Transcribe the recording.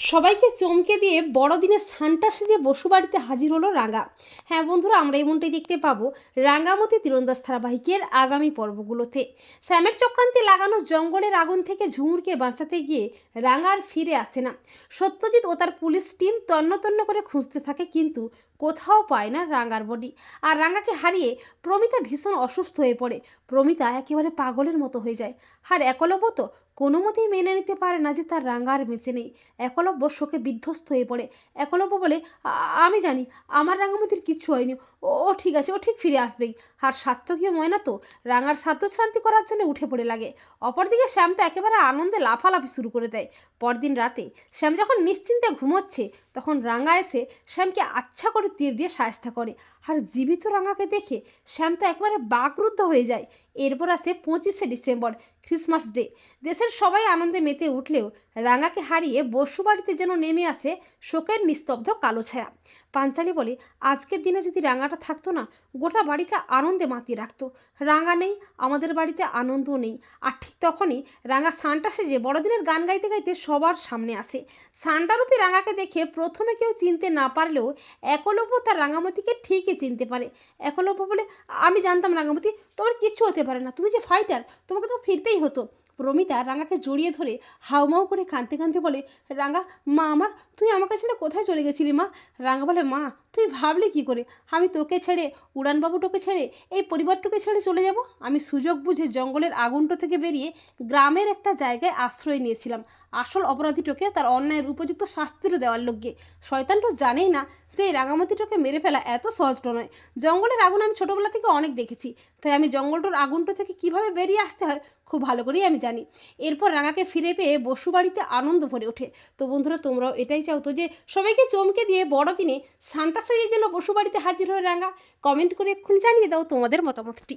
সবাইকে চমকে দিয়ে বড়দিনে সান্টা সেজে বসুবাড়িতে হাজির হলো রাঙা। হ্যাঁ বন্ধুরা, আমরা এমনটাই দেখতে পাবো রাঙ্গামতি তীরন্দাজ ধারাবাহিকের আগামী পর্বগুলোতে। স্যামের চক্রান্তে লাগানো জঙ্গলের আগুন থেকে ঝুমুরকে বাঁচাতে গিয়ে রাঙার ফিরে আসে না। সত্যজিৎ ও তার পুলিশ টিম তন্ন তন্ন করে খুঁজতে থাকে, কিন্তু কোথাও পায় না রাঙ্গার বডি। আর রাঙ্গাকে হারিয়ে প্রমিতা ভীষণ অসুস্থ হয়ে পড়ে। প্রমিতা একেবারে পাগলের মতো হয়ে যায়। আর একলব্য তো কোনো মতেই মেনে নিতে পারে না যে তার রাঙ্গার বেঁচে নেই। একলব্য শোকে বিধ্বস্ত হয়ে পড়ে। একলব্য বলে আমি জানি, আমার রাঙ্গামতির কিচ্ছু হয়নি। ও ও ঠিক আছে, ও ঠিক ফিরে আসবেই। আর সার্থকীয় ময়না তো রাঙার সাধ্য শান্তি করার জন্য উঠে পড়ে লাগে। অপরদিকে শ্যাম তো একেবারে আনন্দে লাফালাফি শুরু করে দেয়। পরদিন রাতে শ্যাম যখন নিশ্চিন্তে ঘুমোচ্ছে, তখন রাঙা এসে শ্যামকে আচ্ছা করে তীর দিয়ে সায়স্তা করে। আর জীবিত রাঙাকে দেখে শ্যাম তো একেবারে বাকরুদ্ধ হয়ে যায়। এরপর আসে পঁচিশে ডিসেম্বর ক্রিসমাস ডে। দেশের সবাই আনন্দে মেতে উঠলেও রাঙাকে হারিয়ে বসু বাড়িতে যেন নেমে আসে শোকের নিস্তব্ধ কালো ছায়া। পাঞ্চালি বলে, আজকের দিনে যদি রাঙাটা থাকতো না, গোটা বাড়িটা আনন্দে মাতিয়ে রাখতো। রাঙা নেই, আমাদের বাড়িতে আনন্দও নেই। আর ঠিক তখনই রাঙা সানটা সেজে বড়দিনের গান গাইতে গাইতে সবার সামনে আসে। সান্টারূপী রাঙাকে দেখে প্রথমে কেউ চিনতে না পারলেও একলব্য তার রাঙামতিকে ঠিকই চিনতে পারে। এখন অপু বলে, আমি জানতাম রাঙামতি, তোমার কিচ্ছু হতে পারে না। তুমি যে ফাইটার তোমাকে তো ফিরতেই হতো। প্রমিতা রাঙাকে জড়িয়ে ধরে হাউমাউ করে কাঁদতে কাঁদতে বলে, রাঙা, মা আমার, তুই আমাকে না কোথায় চলে গেছিলি মা? রাঙা বলে, মা তুই ভাবলি কি করে? আমি তোকে ছেড়ে, উড়ানবাবুটোকে ছেড়ে, এই পরিবারটুকে ছেড়ে চলে যাব? আমি সুযোগ বুঝে জঙ্গলের আগুনটো থেকে বেরিয়ে গ্রামের একটা জায়গায় আশ্রয় নিয়েছিলাম। আসল অপরাধীটোকে তার অন্যায়ের উপযুক্ত শাস্তিরও দেওয়ার লোককে শয়তানটা জানেই না যে এই রাঙামতিটাকে মেরে ফেলা এত সহজটা নয়। জঙ্গলের আগুন আমি ছোটোবেলা থেকে অনেক দেখেছি, তাই আমি জঙ্গলটোর আগুনটো থেকে কীভাবে বেরিয়ে আসতে হয় খুব ভালো করেই আমি জানি। এরপর রাঙাকে ফিরে পেয়ে বসু বাড়িতে আনন্দ ভরে ওঠে। তো বন্ধুরা, তোমরাও এটাই চাও তো যে সবাইকে চমকে দিয়ে বড়দিনে সান্তা সাজিয়ে যেন বসু বাড়িতে হাজির হয়ে রাঙা কমেন্ট করে এক্ষুনি জানিয়ে দাও তোমাদের মতামতটি।